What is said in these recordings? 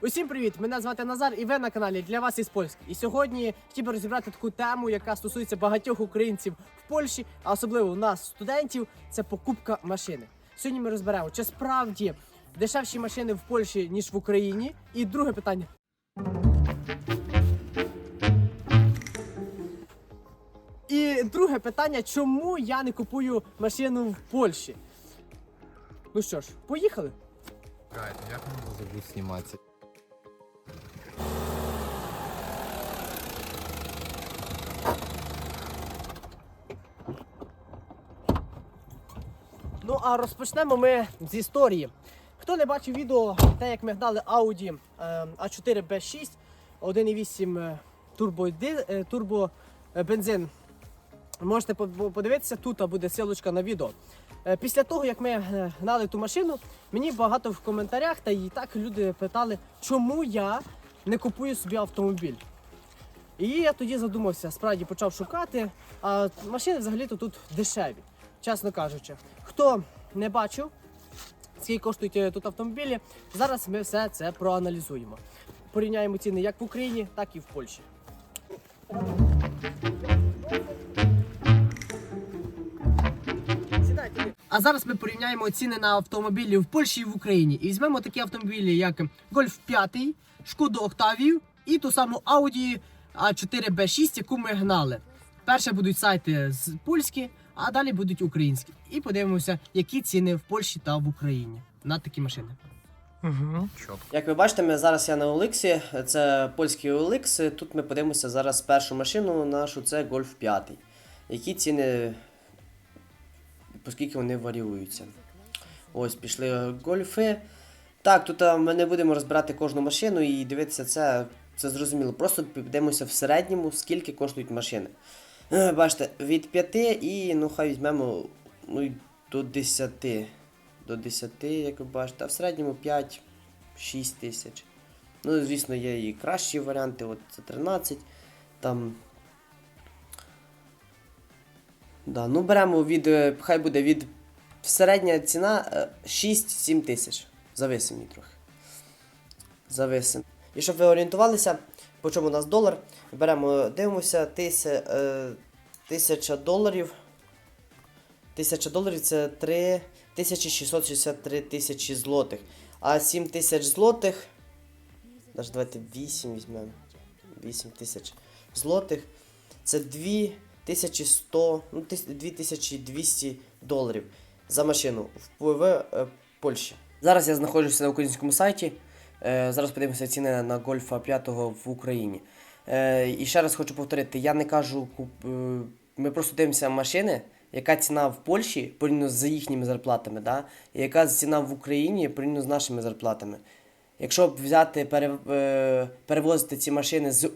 Усім привіт! Мене звати Назар, і ви на каналі для вас із Польськ. І сьогодні хотів би розібрати таку тему, яка стосується багатьох українців в Польщі, а особливо у нас, студентів, це покупка машини. Сьогодні ми розберемо, чи справді дешевші машини в Польщі ніж в Україні. І друге питання. І друге питання, чому я не купую машину в Польщі? Ну що ж, поїхали. Кать, як можна забути зніматися? Ну а розпочнемо ми з історії. Хто не бачив відео, те як ми гнали Audi е, A4 B6, 1.8 е, турбо, е, е, бензин. Можете по- по- подивитися, тут буде ссылочка на відео. Е, Після того, як ми гнали ту машину, мені багато в коментарях та і так люди питали, чому я не купую собі автомобіль. І я тоді задумався, справді почав шукати. А машини взагалі-то тут дешеві, чесно кажучи. Хто не бачив, скільки коштують е, тут автомобілі, зараз ми все це проаналізуємо. Порівняємо ціни як в Україні, так і в Польщі. А зараз ми порівняємо ціни на автомобілі в Польщі і в Україні. І візьмемо такі автомобілі, як Golf 5, Шкоду Octavia і ту саму Audi A4 B6, яку ми гнали. Перше будуть сайти з польські, а далі будуть українські. І подивимося, які ціни в Польщі та в Україні на такі машини. Угу. Як ви бачите, ми зараз я на Олексі, це польський Олекс. Тут ми подивимося зараз першу машину нашу, це Golf 5. Які ціни, оскільки вони варіюються. Ось пішли гольфи. Так, тут ми не будемо розбирати кожну машину і дивитися це, це зрозуміло. Просто підемо в середньому, скільки коштують машини. Е, Бачите, від 5 і ну хай візьмемо ну, до 10. До 10, як ви бачите, а в середньому 5-6 тисяч. Ну, звісно, є і кращі варіанти, от це 13. Там. Да, ну беремо від. е, Хай буде від. Середня ціна е, 6-7 тисяч. Зависим мені трохи. Зависим. І щоб ви орієнтувалися, по чому у нас долар, беремо, дивимося, тися, е, тисяча доларів. Тисяча доларів це 3 1663 тисячі злотих. А 7 тисяч злотих. Навіть давайте 8 візьмемо. 8 тисяч злотих. Це 2100, ну, 2200 доларів за машину в, в е, Польщі. Зараз я знаходжуся на українському сайті. Е, зараз подивимося ціни на Гольфа 5 в Україні. Е, і ще раз хочу повторити: я не кажу, е, ми просто дивимося машини, яка ціна в Польщі порівняно з їхніми зарплатами, да? і яка ціна в Україні порівняно з нашими зарплатами. Якщо б взяти перевозити ці машини з,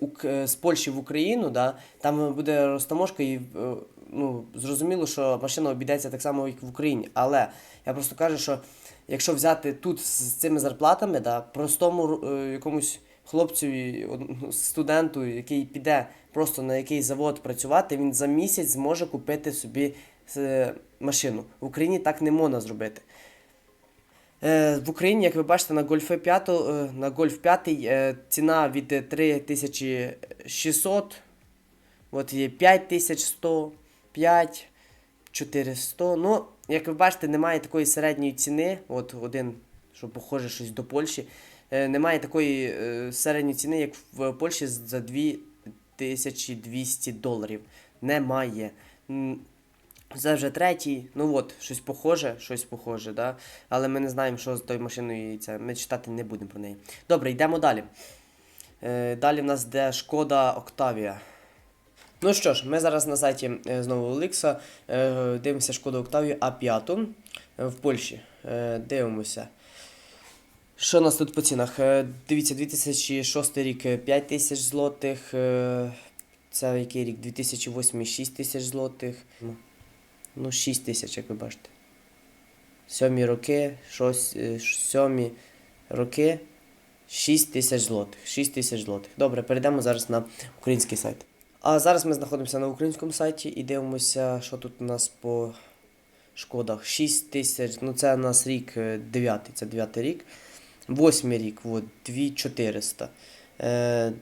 з Польщі в Україну, да, там буде розтаможка і ну, зрозуміло, що машина обійдеться так само, як в Україні. Але я просто кажу, що якщо взяти тут з цими зарплатами, да, простому е, якомусь хлопцю, студенту, який піде просто на якийсь завод працювати, він за місяць зможе купити собі е, машину. В Україні так не можна зробити. Е, В Україні, як ви бачите, на Golf 5, е, на Golf 5 е, ціна від е, 3600, от є 5100, 5, 400. Ну, як ви бачите, немає такої середньої ціни. От один, що похоже щось до Польщі. Е, Немає такої е, середньої ціни, як в Польщі за 2200 доларів. Немає. Це вже третій, ну от, щось похоже, щось похоже, да? але ми не знаємо, що з тою машиною це. Ми читати не будемо про неї. Добре, йдемо далі. Е, далі в нас де Шкода Октавія. Ну що ж, ми зараз на сайті е, знову Олекса. Е, дивимося Шкода Октавію А5 е, в Польщі. Дивимося. Що у нас тут по цінах? Дивіться, 2006 рік е, 5 тисяч злотих. Це який рік? 2008 6 тисяч злотих. Ну, Ну, 6 тисяч, як ви бачите. Сьомі роки, шось, сьомі роки, 6 тисяч злотих. 6 тисяч злотих. Добре, перейдемо зараз на український сайт. А зараз ми знаходимося на українському сайті і дивимося, що тут у нас по шкодах. 6 тисяч, ну це у нас рік 9, це 9 рік. Восьмий рік, от, 2400. Е,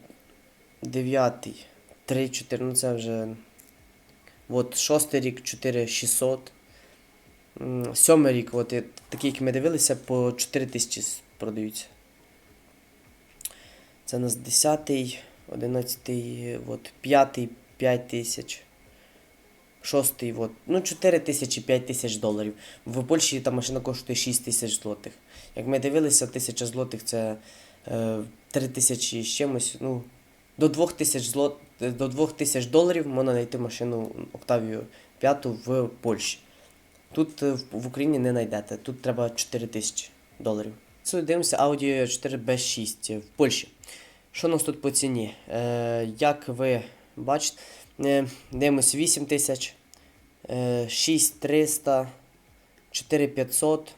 дев'ятий, 3400, ну це вже. От, шостий рік 4600. М, Сьомий рік, от, е, такі, як ми дивилися, по 4000 продаються. Це у нас 10, 11, от, 5, 5 тисяч. Шостий, от, ну 4 тисячі, 5 тисяч доларів. В Польщі та машина коштує 6 тисяч злотих. Як ми дивилися, 1000 злотих це е, 3 тисячі з чимось. Ну, до 2 тисяч злот, до 2 тисяч доларів можна знайти машину Octavia 5 в Польщі. Тут е, в, в Україні не знайдете. Тут треба 4 тисячі доларів. Це дивимося Audi 4 b 6 в Польщі. Що у нас тут по ціні? Е, як ви бачите, е, дивимося 8 тисяч, е, 6300, 4500.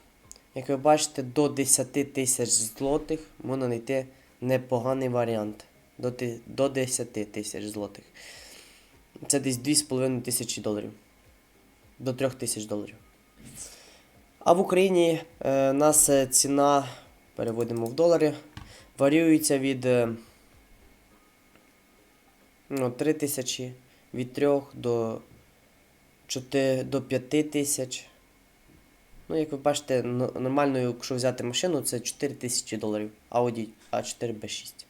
Як ви бачите, до 10 тисяч злотих можна знайти непоганий варіант. До, до 10 тисяч злотих. Це десь 2,5 тисячі доларів. До 3 тисяч доларів. А в Україні е, нас е, ціна, переводимо в долари, варіюється від е, ну, 3 тисячі, від 3 до, 4, до 5 тисяч. Ну, як ви бачите, нормально, якщо взяти машину, це 4 тисячі доларів. Audi A4 B6. Ну,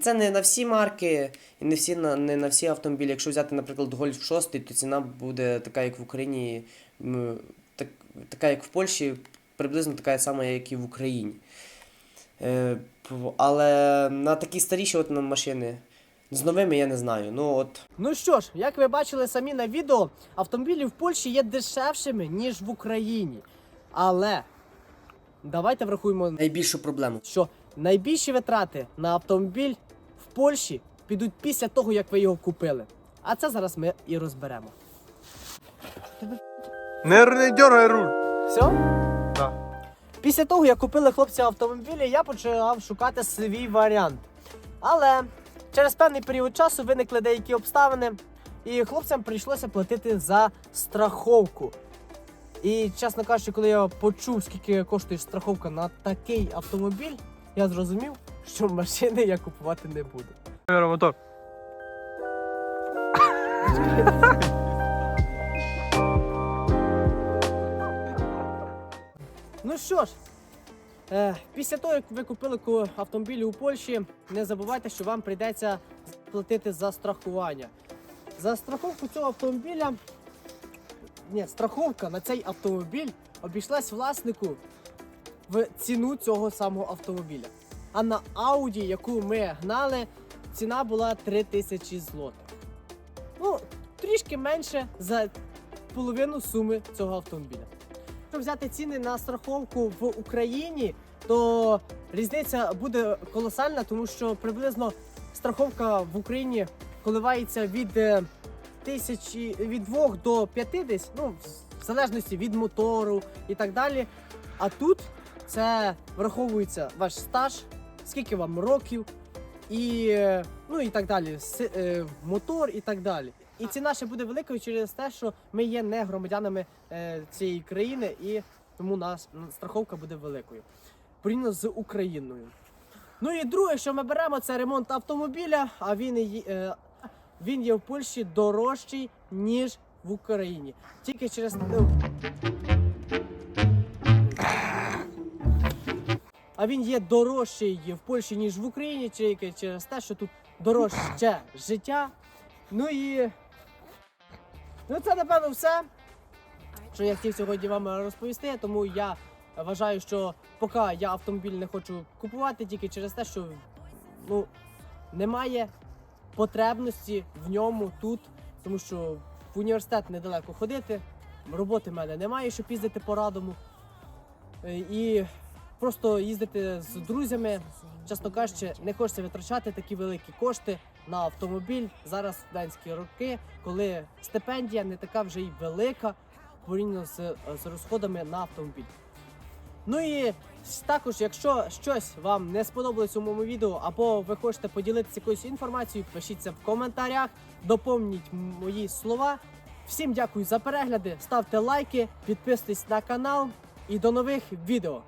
Це не на всі марки і не, всі, на, не на всі автомобілі. Якщо взяти, наприклад, Golf 6, то ціна буде така, як в Україні, так, така, як в Польщі, приблизно така сама, як і в Україні. Е, але на такі старіші от, на машини з новими я не знаю. Ну от Ну що ж, як ви бачили самі на відео, автомобілі в Польщі є дешевшими, ніж в Україні. Але давайте врахуємо, найбільшу проблему. що найбільші витрати на автомобіль в Польщі підуть після того, як ви його купили. А це зараз ми і розберемо. Не, не дергай руль. Все? Після того, як купили хлопці автомобілі, я почав шукати свій варіант. Але через певний період часу виникли деякі обставини, і хлопцям прийшлося платити за страховку. І, чесно кажучи, коли я почув, скільки коштує страховка на такий автомобіль, я зрозумів, що машини я купувати не буду. Мотор. Ну що ж, е, після того, як ви купили ку- автомобіль у Польщі, не забувайте, що вам прийдеться платити за страхування. За страховку цього автомобіля. Ні, страховка на цей автомобіль обійшлась власнику в ціну цього самого автомобіля. А на Audi, яку ми гнали, ціна була 3000 злотих. Ну, трішки менше за половину суми цього автомобіля. Якщо взяти ціни на страховку в Україні, то різниця буде колосальна, тому що приблизно страховка в Україні коливається від е, тисячі від 2 до 5 десь, ну в залежності від мотору і так далі. А тут це враховується ваш стаж, скільки вам років, і е, ну і так далі, е, мотор і так далі. І ціна ще буде великою через те, що ми є не громадянами е, цієї країни, і тому нас страховка буде великою. Порівняно з Україною. Ну і друге, що ми беремо, це ремонт автомобіля, а він, е, він є в Польщі дорожчий, ніж в Україні. Тільки через. А він є дорожчий в Польщі, ніж в Україні, тільки через те, що тут дорожче життя. Ну і. Ну це напевно все, що я хотів сьогодні вам розповісти. Тому я вважаю, що поки я автомобіль не хочу купувати, тільки через те, що ну, немає потребності в ньому тут, тому що в університет недалеко ходити, роботи в мене немає, щоб їздити по радому. Е, І просто їздити з друзями, чесно кажучи, не хочеться витрачати такі великі кошти на автомобіль зараз студентські роки, коли стипендія не така вже й велика порівняно з, з розходами на автомобіль. Ну і також, якщо щось вам не сподобалось у моєму відео, або ви хочете поділитися якоюсь інформацією, пишіться в коментарях, доповніть мої слова. Всім дякую за перегляди, ставте лайки, підписуйтесь на канал і до нових відео.